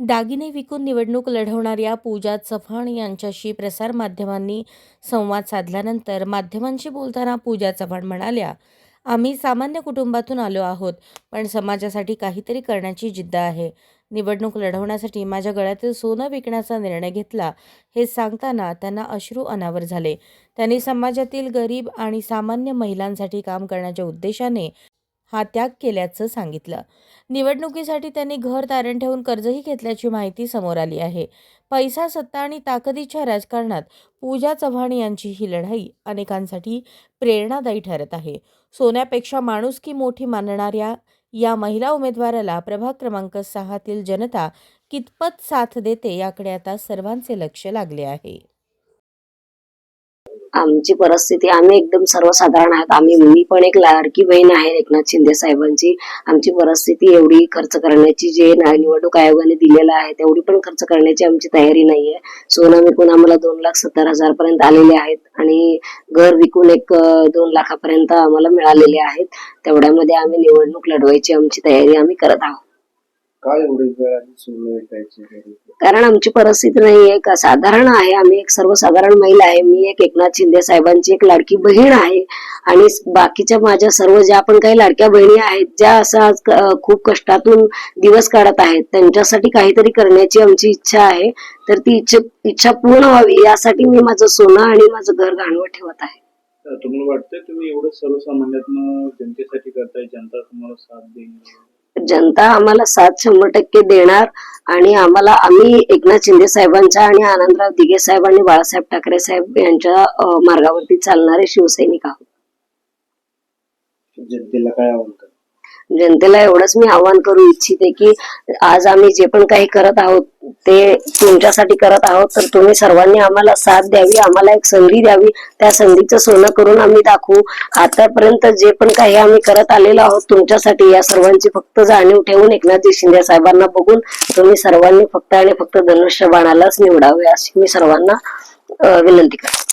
दागिने विकून निवडणूक लढवणाऱ्या पूजा चव्हाण यांच्याशी प्रसारमाध्यमांनी संवाद साधल्यानंतर माध्यमांशी बोलताना पूजा चव्हाण म्हणाल्या आम्ही सामान्य कुटुंबातून आलो आहोत पण समाजासाठी काहीतरी करण्याची जिद्द आहे. निवडणूक लढवण्यासाठी माझ्या गळ्यातील सोनं विकण्याचा निर्णय घेतला. हे सांगताना त्यांना अश्रू अनावर झाले. त्यांनी समाजातील गरीब आणि सामान्य महिलांसाठी काम करण्याच्या उद्देशाने हा त्याग केल्याचं सांगितलं. निवडणुकीसाठी त्यांनी घर तारण ठेवून कर्जही घेतल्याची माहिती समोर आली आहे. पैसा सत्ता आणि ताकदीच्या राजकारणात पूजा चव्हाण यांची ही लढाई अनेकांसाठी प्रेरणादायी ठरत आहे. सोन्यापेक्षा माणुसकी मोठी मानणाऱ्या या महिला उमेदवाराला प्रभाग क्रमांक सहातील जनता कितपत साथ देते याकडे आता सर्वांचे लक्ष लागले आहे. आमची परिस्थिती आम्ही एकदम सर्वसाधारण आहात. आम्ही मी पण एक लाडकी बहीण आहे एकनाथ शिंदे साहेबांची. आमची परिस्थिती एवढी खर्च करण्याची जे ना- निवडणूक आयोगाने दिलेलं आहे तेवढी पण खर्च करण्याची आमची तयारी नाहीये. सोनं विकून आम्हाला दोन लाख सत्तर हजार पर्यंत आलेले आहेत आणि घर विकून एक दोन लाखापर्यंत आम्हाला मिळालेले आहेत. तेवढ्यामध्ये आम्ही निवडणूक लढवायची आमची तयारी आम्ही करत आहोत. काय एवढी वेळ आधी सोनं विकायची घरी? कारण आमची परिस्थिती नाही आहे. का साधारण आहे. आम्ही एक सर्वसाधारण महिला आहे. मी एक एकनाथ शिंदे साहेबांची एक लाडकी बहीण आहे. आणि बाकीच्या माझ्या सर्व ज्या पण काही लाडक्या बहिणी आहेत ज्या असं खूप कष्टातून दिवस काढत आहेत त्यांच्यासाठी काहीतरी करण्याची आमची इच्छा आहे. तर ती इच्छा इच्छा पूर्ण व्हावी यासाठी मी माझं सोनं आणि माझं घर गाणवं ठेवत आहे. तुम्हाला वाटतंय तुम्ही एवढं सर्वसामान्यातनं जनतेसाठी करताय जनता तुम्हाला साथ देईल? जनता आम्हाला साथ शंभर टक्के देणार आणि आम्हाला आम्ही एकनाथ शिंदे साहेबांच्या आणि आनंदराव दिघे साहेब आणि बाळासाहेब ठाकरे साहेब यांच्या मार्गावरती चालणारे शिवसैनिक आहोत. जनतेला काय जनतेला एवढंच मी आवाहन करू इच्छिते की आज आम्ही जे पण काही करत आहोत ते तुमच्यासाठी करत आहोत तर तुम्ही सर्वांनी आम्हाला साथ द्यावी आम्हाला एक संधी द्यावी. त्या संधीचं सोनं करून आम्ही दाखवू. आतापर्यंत जे पण काही आम्ही करत आलेलो आहोत तुमच्यासाठी या सर्वांची फक्त जाणीव ठेवून एकनाथजी शिंदे साहेबांना बघून तुम्ही सर्वांनी फक्त आणि फक्त धनुष्य बाणालाच निवडावे अशी मी सर्वांना विनंती करते.